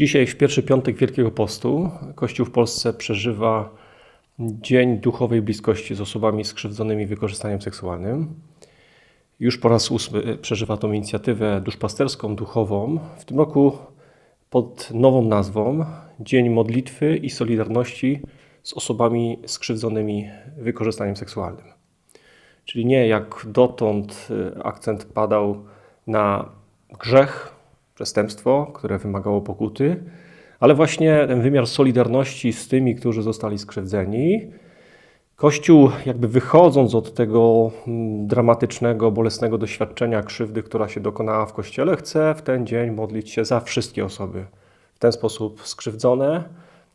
Dzisiaj, w pierwszy piątek Wielkiego Postu, Kościół w Polsce przeżywa Dzień Duchowej Bliskości z osobami skrzywdzonymi wykorzystaniem seksualnym. Już po raz ósmy przeżywa tą inicjatywę duszpasterską, duchową. W tym roku pod nową nazwą Dzień Modlitwy i Solidarności z osobami skrzywdzonymi wykorzystaniem seksualnym. Czyli nie jak dotąd y, akcent padał na grzech, przestępstwo, które wymagało pokuty, ale właśnie ten wymiar solidarności z tymi, którzy zostali skrzywdzeni. Kościół, jakby wychodząc od tego mm, dramatycznego, bolesnego doświadczenia krzywdy, która się dokonała w kościele, chce w ten dzień modlić się za wszystkie osoby w ten sposób skrzywdzone,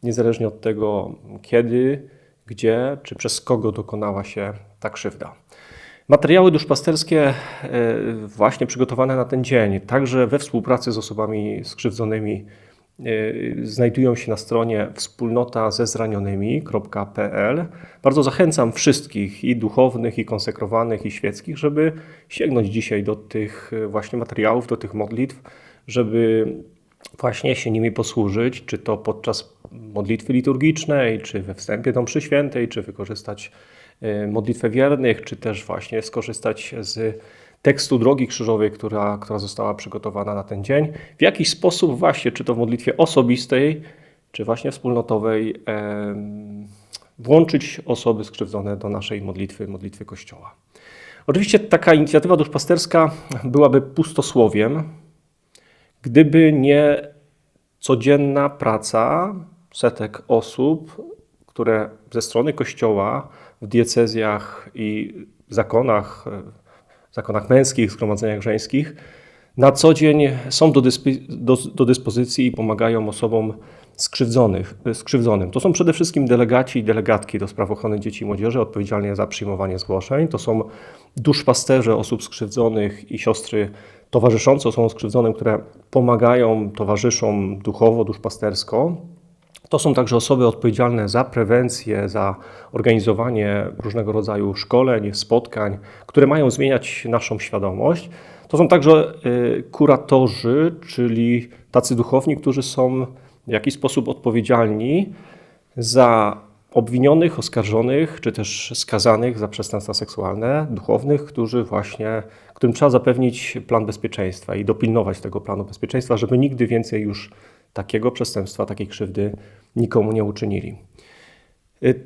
niezależnie od tego, kiedy, gdzie czy przez kogo dokonała się ta krzywda. Materiały duszpasterskie e, właśnie przygotowane na ten dzień, także we współpracy z osobami skrzywdzonymi, e, znajdują się na stronie wspólnota ze zranionymi.pl. Bardzo zachęcam wszystkich i duchownych, i konsekrowanych, i świeckich, żeby sięgnąć dzisiaj do tych właśnie materiałów, do tych modlitw, żeby właśnie się nimi posłużyć, czy to podczas modlitwy liturgicznej, czy we wstępie do mszy świętej, czy wykorzystać modlitwę wiernych, czy też właśnie skorzystać z tekstu Drogi Krzyżowej, która, która została przygotowana na ten dzień. W jakiś sposób właśnie, czy to w modlitwie osobistej, czy właśnie wspólnotowej, włączyć osoby skrzywdzone do naszej modlitwy, modlitwy Kościoła. Oczywiście taka inicjatywa duszpasterska byłaby pustosłowiem, gdyby nie codzienna praca setek osób, które ze strony Kościoła w diecezjach i zakonach, zakonach męskich, zgromadzeniach żeńskich, na co dzień są do, do, do dyspozycji i pomagają osobom skrzywdzonych, skrzywdzonym. To są przede wszystkim delegaci i delegatki do spraw ochrony dzieci i młodzieży odpowiedzialni za przyjmowanie zgłoszeń. To są duszpasterze osób skrzywdzonych i siostry towarzyszące osobom skrzywdzonym, które pomagają, towarzyszą duchowo, duszpastersko. To są także osoby odpowiedzialne za prewencję, za organizowanie różnego rodzaju szkoleń, spotkań, które mają zmieniać naszą świadomość. To są także y, kuratorzy, czyli tacy duchowni, którzy są w jakiś sposób odpowiedzialni za obwinionych, oskarżonych, czy też skazanych za przestępstwa seksualne, duchownych, którzy właśnie, którym trzeba zapewnić plan bezpieczeństwa i dopilnować tego planu bezpieczeństwa, żeby nigdy więcej już takiego przestępstwa, takiej krzywdy nikomu nie uczynili.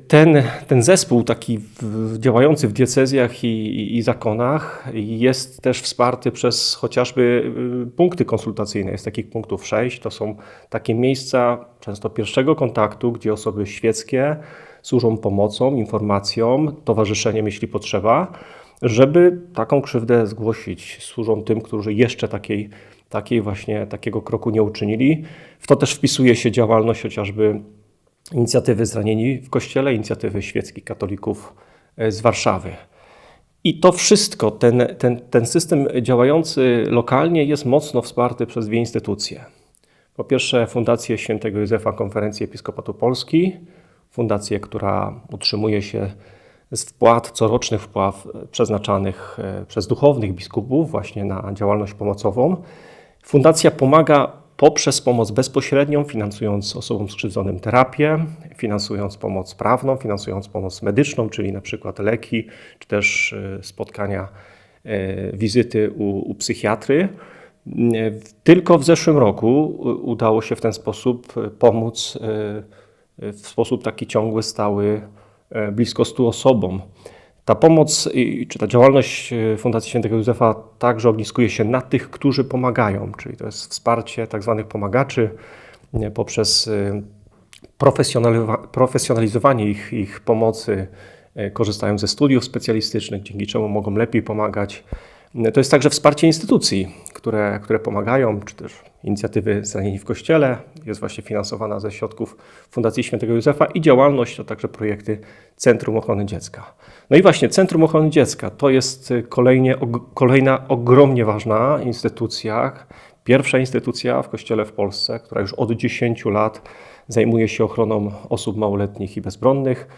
Ten, ten zespół taki w, działający w diecezjach i, i, i, zakonach jest też wsparty przez chociażby y, punkty konsultacyjne. Jest takich punktów sześć. To są takie miejsca często pierwszego kontaktu, gdzie osoby świeckie służą pomocą, informacją, towarzyszeniem, jeśli potrzeba, żeby taką krzywdę zgłosić. Służą tym, którzy jeszcze takiej takiej właśnie, takiego kroku nie uczynili. W to też wpisuje się działalność chociażby inicjatywy Zranieni w Kościele, inicjatywy świeckich katolików e, z Warszawy. I to wszystko, ten, ten, ten system działający lokalnie jest mocno wsparty przez dwie instytucje. Po pierwsze Fundację Świętego Józefa Konferencji Episkopatu Polski, fundację, która utrzymuje się z wpłat, corocznych wpłat przeznaczanych e, przez duchownych biskupów właśnie na działalność pomocową. Fundacja pomaga poprzez pomoc bezpośrednią, finansując osobom skrzywdzonym terapię, finansując pomoc prawną, finansując pomoc medyczną, czyli na przykład leki, czy też e, spotkania, e, wizyty u, u psychiatry. E, tylko w zeszłym roku udało się w ten sposób pomóc w sposób taki ciągły, stały blisko 100 osobom. Ta pomoc czy ta działalność e, Fundacji Świętego Józefa także ogniskuje się na tych, którzy pomagają, czyli to jest wsparcie tak zwanych pomagaczy poprzez e, profesjonalizowanie ich, ich pomocy, e, korzystają ze studiów specjalistycznych, dzięki czemu mogą lepiej pomagać. To jest także wsparcie instytucji, które, które pomagają, czy też inicjatywy Zranieni w Kościele, jest właśnie finansowana ze środków Fundacji Świętego Józefa i działalność to także projekty Centrum Ochrony Dziecka. No i właśnie Centrum Ochrony Dziecka to jest kolejnie, kolejna ogromnie ważna instytucja, pierwsza instytucja w Kościele w Polsce, która już od 10 lat zajmuje się ochroną osób małoletnich i bezbronnych.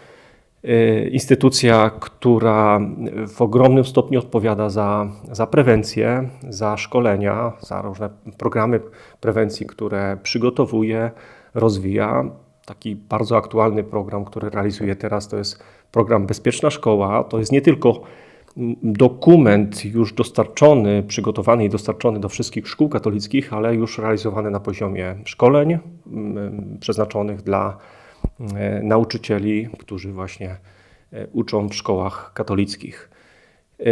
Y, Instytucja, która w ogromnym stopniu odpowiada za, za prewencję, za szkolenia, za różne programy prewencji, które przygotowuje, rozwija. Taki bardzo aktualny program, który realizuje teraz, to jest program Bezpieczna Szkoła. To jest nie tylko dokument już dostarczony, przygotowany i dostarczony do wszystkich szkół katolickich, ale już realizowany na poziomie szkoleń mm, przeznaczonych dla nauczycieli, którzy właśnie e, uczą w szkołach katolickich. E,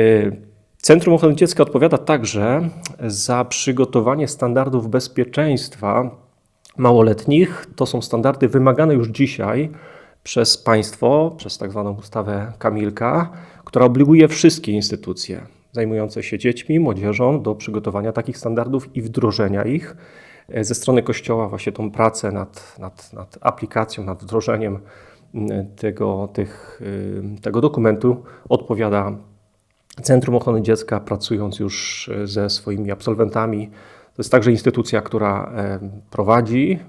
Centrum Ochrony Dziecka odpowiada także za przygotowanie standardów bezpieczeństwa małoletnich. To są standardy wymagane już dzisiaj przez państwo, przez tak zwaną ustawę Kamilka, która obliguje wszystkie instytucje zajmujące się dziećmi, młodzieżą do przygotowania takich standardów i wdrożenia ich. E, Ze strony Kościoła właśnie tą pracę nad, nad, nad aplikacją, nad wdrożeniem tego, tych, y, tego dokumentu odpowiada Centrum Ochrony Dziecka, pracując już e, ze swoimi absolwentami. To jest także instytucja, która e, prowadzi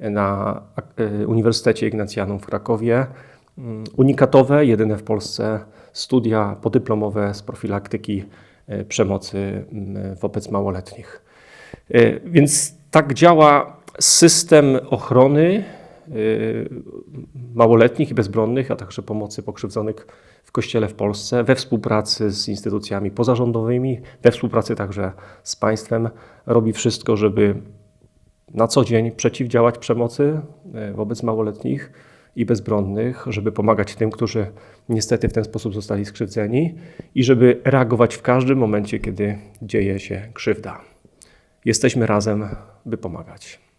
na e, Uniwersytecie Ignacjanum w Krakowie mm, unikatowe, jedyne w Polsce studia podyplomowe z profilaktyki e, przemocy wobec małoletnich. E, Więc tak działa system ochrony e, małoletnich i bezbronnych, a także pomocy pokrzywdzonych w Kościele w Polsce we współpracy z instytucjami pozarządowymi, we współpracy także z państwem. Robi wszystko, żeby na co dzień przeciwdziałać przemocy e, wobec małoletnich i bezbronnych, żeby pomagać tym, którzy niestety w ten sposób zostali skrzywdzeni i żeby reagować w każdym momencie, kiedy dzieje się krzywda. Jesteśmy razem, by pomagać.